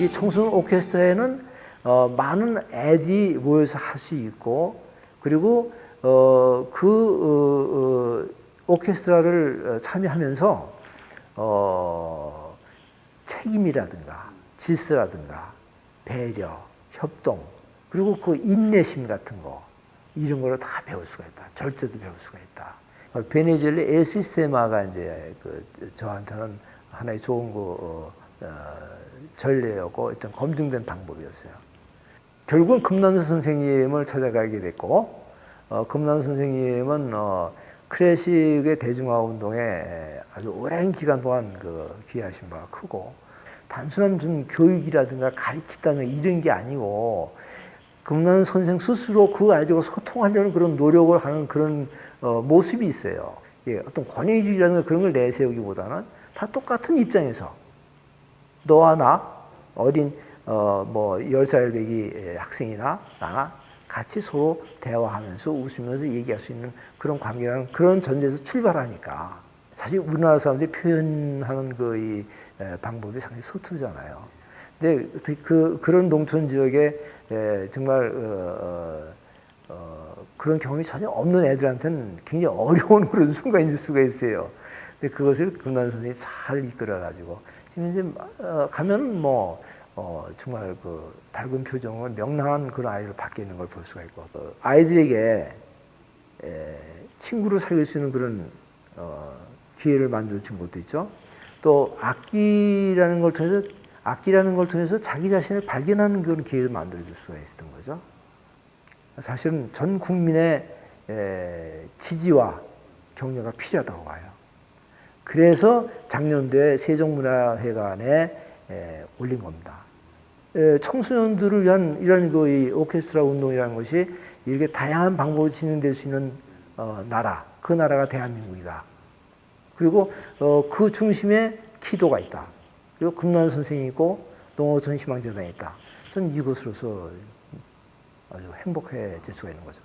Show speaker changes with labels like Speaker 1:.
Speaker 1: 이 청소년 오케스트라에는 어, 많은 애들이 모여서 할 수 있고 그리고 어, 그 어, 어, 오케스트라를 어, 참여하면서 어, 책임이라든가 질서라든가 배려, 협동 그리고 그 인내심 같은 거 이런 거를 다 배울 수가 있다. 절제도 배울 수가 있다. 어, 베네zuela 엘 시스테마가 이제 그 저한테는 하나의 좋은 그 어, 어, 전례였고 어떤 검증된 방법이었어요. 결국은 금난수 선생님을 찾아가게 됐고 어, 금난수 선생님은 어, 클래식의 대중화 운동에 아주 오랜 기간 동안 그 기여하신 바가 크고 단순한 무슨 교육이라든가 가르치다는 이런 게 아니고 금난 선생 스스로 그 아이들과 소통하려는 그런 노력을 하는 그런 어, 모습이 있어요. 예, 어떤 권위주의라는 그런 걸 내세우기보다는 다 똑같은 입장에서 너와 나 어린 어뭐 열살 배기 학생이나 나나 같이 서로 대화하면서 웃으면서 얘기할 수 있는 그런 관계라는 그런 전제에서 출발하니까 사실 우리나라 사람들이 표현하는 그 이 방법이 상당히 서투르잖아요. 근데 그 그런 농촌 지역에 에, 정말 어, 어, 어, 그런 경험이 전혀 없는 애들한테는 굉장히 어려운 그런 순간일 수가 있어요. 근데 그것을 금난 선생님이 잘 이끌어가지고 지금 이제 어, 가면 뭐 어, 정말 그 밝은 표정을 명랑한 그런 아이를 밖에 있는 걸 볼 수가 있고 그 아이들에게 에, 친구를 사귈 수 있는 그런 어, 기회를 것도 있죠. 또 악기라는 걸 통해서 악기라는 걸 통해서 자기 자신을 발견하는 그런 기회를 만들어 줄 수가 있었던 거죠. 사실은 전 국민의 에, 지지와 격려가 필요하다고 봐요. 그래서 작년도에 세종문화회관에 에, 올린 겁니다. 에, 청소년들을 위한 이런 그 오케스트라 운동이라는 것이 이렇게 다양한 방법으로 진행될 수 있는 어, 나라, 그 나라가 대한민국이다. 그리고 어, 그 중심에 기도가 있다. 그리고 금난 선생이 있고 농어촌 희망재단이 있다. 저는 이것으로서 아주 행복해질 수가 있는 거죠.